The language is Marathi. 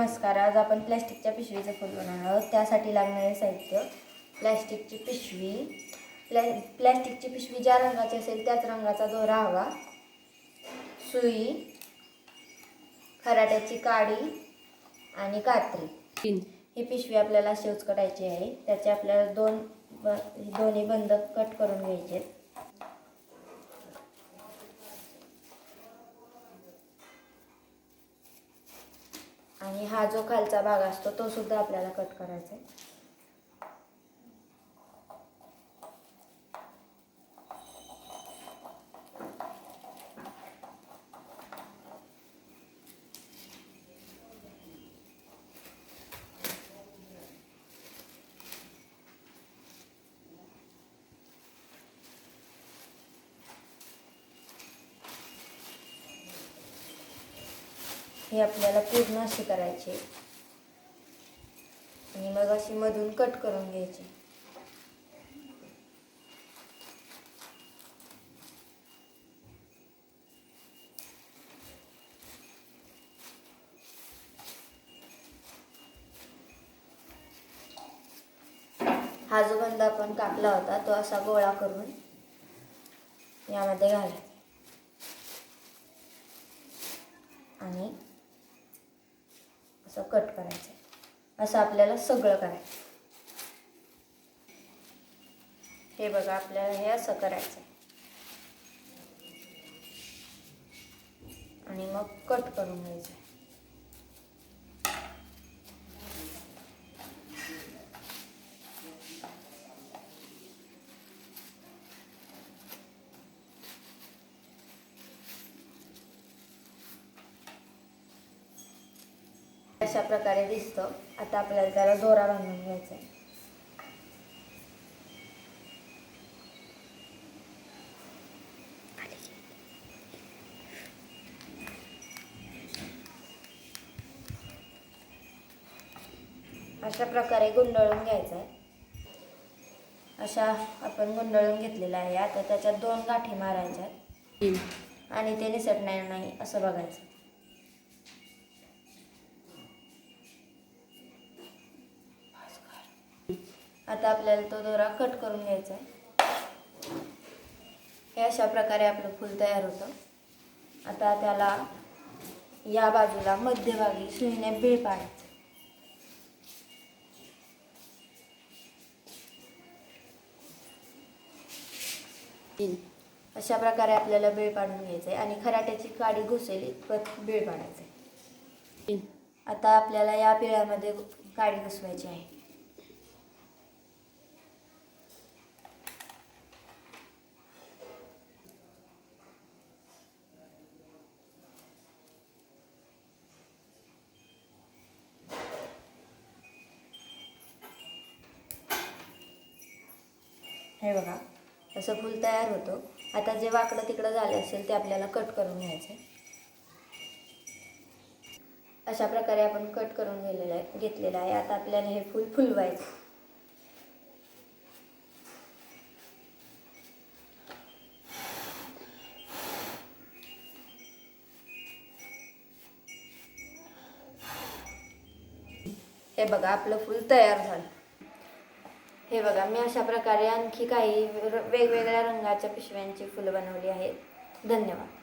नमस्कार आज आपण प्लॅस्टिकच्या पिशवीचं फूल बनवणार आहोत. त्यासाठी लागणारे साहित्य प्लॅस्टिकची पिशवी. प्लॅ प्लॅस्टिकची पिशवी ज्या रंगाची असेल त्याच रंगाचा दोरा हवा सुई खराट्याची काडी आणि कात्री. तीन. ही पिशवी आपल्याला शेवच कटायची आहे. त्याचे आपल्याला दोन ब दोन्ही बंद कट करून घ्यायचे आहेत. आणि हा जो खालचा भाग असतो तो सुद्धा आपल्याला कट करायचा आहे. हे आपल्याला पूर्ण अशी करायची. आणि मग अशी मधून कट करून घ्यायची. हा जो बंद आपण कापला होता तो असा गोळा करून यामध्ये घालायचा. आणि असं कट करायचं. असं आपल्याला सगळं करायचं. हे बघा आपल्याला हे असं करायचं आणि मग कट करून घ्यायचं अशा प्रकारे दिसतं. आता आपल्याला त्याला दोरा बांधून घ्यायचा आहे. अशा प्रकारे गुंडळून घ्यायचं आहे. अशा आपण गुंडळून घेतलेला आहे. आता त्याच्यात दोन गाठी मारायच्या आहेत. आणि ते निसटणार नाही असं बघायचं. आता आपल्याला तो दोरा कट करून घ्यायचा आहे. हे अशा प्रकारे आपलं फूल तयार होतं. आता त्याला या बाजूला मध्यभागी सुईने बीळ पाडायचं. अशा प्रकारे आपल्याला बीळ पाडून घ्यायचं आहे आणि खराट्याची काडी घुसेल इतपत बीळ पाडायचं आहे आता आपल्याला या पिळ्यामध्ये काडी घुसवायची आहे. हे बघा असं फूल तयार होतो. आता जे वाकडं तिकडं झालं असेल ते आपल्याला कट करून घ्यायचं. अशा प्रकारे आपण कट करून गेलेलं आहे घेतलेलं आहे. आता आपल्याला हे फूल फुलवायचं. हे बघा आपलं फूल तयार झालं. हे बघा मी अशा प्रकारे आणखी काही र- वेगवेगळ्या रंगाच्या पिशव्यांची फुलं बनवली आहेत. धन्यवाद.